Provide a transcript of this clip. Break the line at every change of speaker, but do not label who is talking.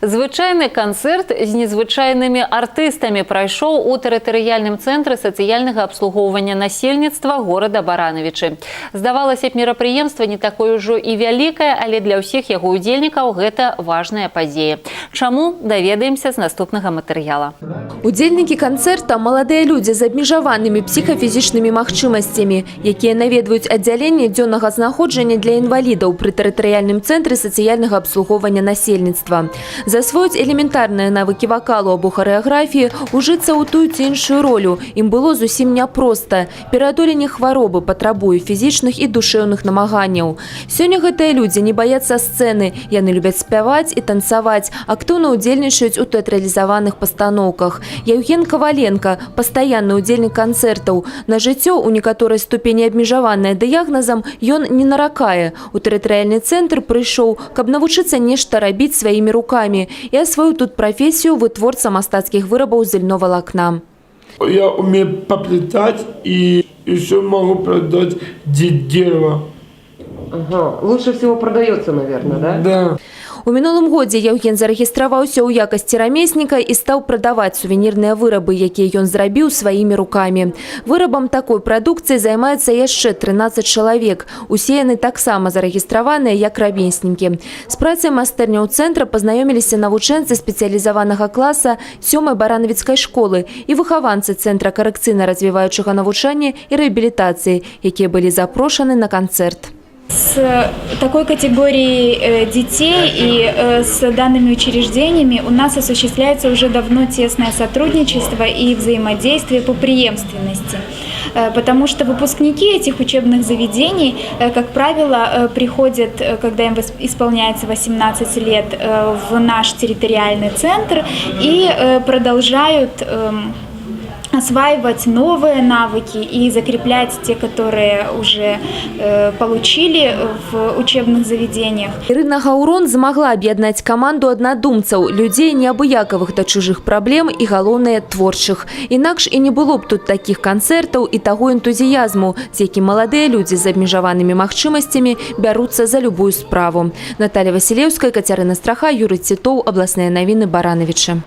Звычайны канцэрт з незвычайнымі артыстамі прайшоў у тэрытарыяльным цэнтры сацыяльнага абслугоўвання насельніцтва горада баранавічы здавалася б мерапрыемства не такое ўжо і вялікае але для ўсіх яго удзельнікаў гэта важная падзея чаму даведаемся з наступнага матэрыяла
Удзельнікі канцэрта маладыя людзі з абмежаванымі псіхафізічнымі магчымасцямі, якія наведваюць аддзяленне дзённага знаходжання для інвалідаў пры тэрытарыяльным цэнтры сацыяльнага абслугоўвання насельніцтва. Засвоіць элементарныя навыкі вакалу або харэаграфіі, ужыцца ў тую ці іншую ролю ім было зусім няпроста. Пераадоленне хваробы патрабуе фізічных і душэўных намаганняў. Сёння гэтыя людзі не баяцца сцэны, яны любяць спяваць і танцаваць, актыўна ўдзельнічаюць у тэатралізаваных пастаноўках. Яўген Каваленко, пастаянны ўдзельнік канцэртаў. На жыццё ў некаторай ступені абмежаванае дыягназам ён не наракае. У тэрытарыяльны цэнтр прыйшоў, каб навучыцца нешта рабіць сваімі рукамі і асвоіў тут прафесію вытворца мастацкіх вырабаў з ільнова-лакна.
Я умею поплетать и еще могу продать де- дерево.
Ага. Лучше всего продается, наверное, да?
Да.
У мінулым годзе Яўген зарэгістраваўся ў якасці рамесніка і стаў прадаваць сувенірныя вырабы, якія ён зрабіў сваімі рукамі. Вырабам такой прадукцыі займаецца яшчэ 13 чалавек. Усе яны таксама зарэгістраваныя як рамеснікі. З працай майстэрняў цэнтра пазнаёміліся навучэнцы спецыялізаванага класа сёмай баранавіцкай школы і выхаванцы цэнтра карэкцыйна-развіваючага навучання і рэабілітацыі, якія былі запрошаны на канцэрт.
С такой категорией э, детей и э, с данными учреждениями у нас осуществляется уже давно тесное сотрудничество и взаимодействие по преемственности. Э, Потому что выпускники этих учебных заведений, э, как правило, э, приходят, э, когда им исполняется 18 лет, э, в наш территориальный центр и э, продолжают эм, осваивать новые навыки и закреплять те, которые уже э, получили в учебных заведениях.
Ірына Гаўрон змагла аб'яднаць каманду аднадумцаў, людзей неабыякавых да чужых праблем і галоўнае творчых. Інакш і не было б тут такіх канцэртаў і таго энтузіязму, з якім маладыя людзі з абмежаванымі магчымасцямі бяруцца за любую справу. Наталья Васілеўская, Кацярына Страха, Юрый Цітоў, абласныя навіны Баранавіча.